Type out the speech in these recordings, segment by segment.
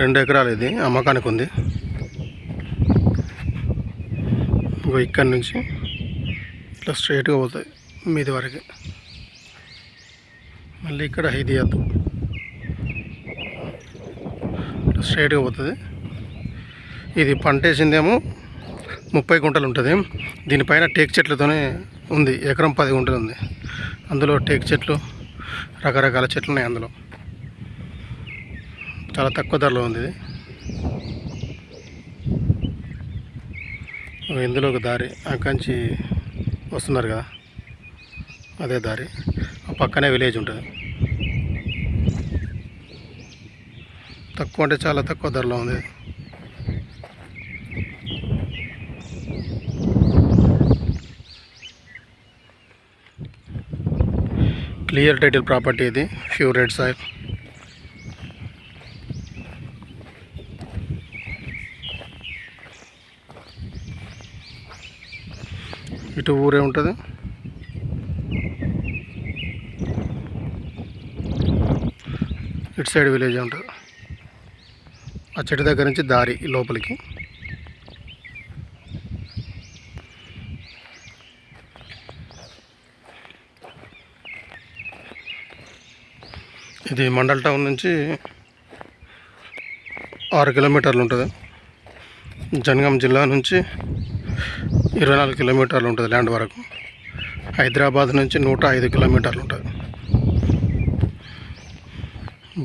రెండు ఎకరాలు ఇది అమ్మకానికి ఉంది. ఇంకో ఇక్కడి నుంచి ఇట్లా స్ట్రైట్గా పోతుంది మీది వరకు. మళ్ళీ ఇక్కడ ఇది ఎద్దు స్ట్రైట్గా పోతుంది. ఇది పంట వేసిందేమో ముప్పై గుంటలు ఉంటుంది. దీనిపైన టేక్ చెట్లతోనే ఉంది. ఎకరం పది గుంటలు ఉంది. అందులో టేక్ చెట్లు రకరకాల చెట్లు ఉన్నాయి అందులో. చాలా తక్కువ ధరలో ఉంది ఇది. ఇందులో ఒక దారి అక్కడి వస్తున్నారు కదా. అదే దారి. ఆ పక్కనే విలేజ్ ఉంటుంది. తక్కువ అంటే చాలా తక్కువ ధరలో ఉంది. క్లియర్ టైటిల్ ప్రాపర్టీ ఇది ఫ్యూర్ రెడ్ సాయిల్. ఇటు ఊరే ఉంటుంది. ఇటు సైడ్ విలేజ్ ఉంటుంది. ఆ చెట్టు దగ్గర నుంచి దారి లోపలికి. ఇది మండల్ టౌన్ నుంచి ఆరు కిలోమీటర్లు ఉంటుంది. జనగాం జిల్లా నుంచి ఇరవై నాలుగు కిలోమీటర్లు ఉంటుంది ల్యాండ్ వరకు. హైదరాబాద్ నుంచి నూట ఐదు కిలోమీటర్లు ఉంటుంది.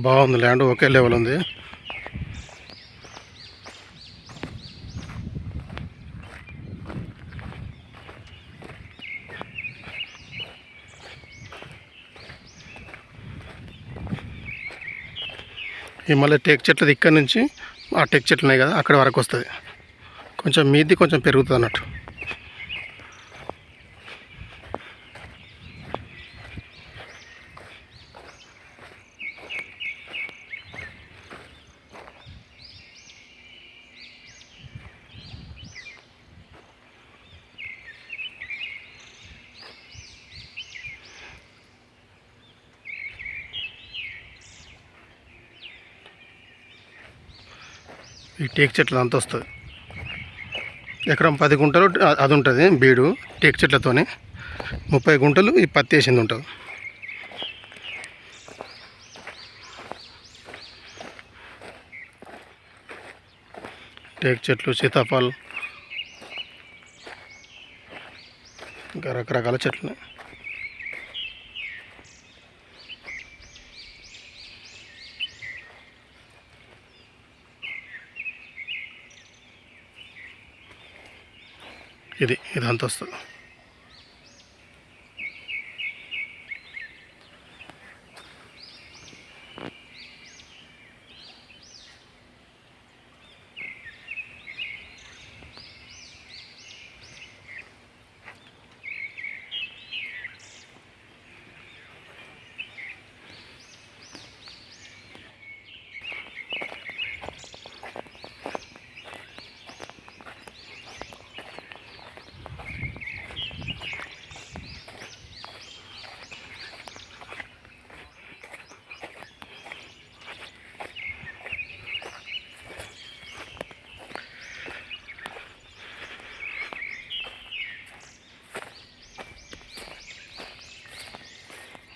బాగుంది ల్యాండ్ ఒకే లెవెల్ ఉంది. ఈ మళ్ళీ టేక్ చెట్లది ఇక్కడ నుంచి ఆ టేక్ చెట్లు ఉన్నాయి కదా అక్కడ వరకు వస్తుంది. కొంచెం మీది కొంచెం పెరుగుతుంది అన్నట్టు. ఈ టేక్ చెట్లు అంత వస్తుంది ఎకరం పది గుంటలు అది ఉంటుంది బీడు టేక్ చెట్లతోని. ముప్పై గుంటలు ఈ పత్తి వేసింది ఉంటుంది. టేక్ చెట్లు సీతాఫల్ ఇంకా రకరకాల చెట్లు ఉన్నాయి. ఇది ఇది అంతస్తు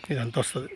ఇదంతా వస్తుంది.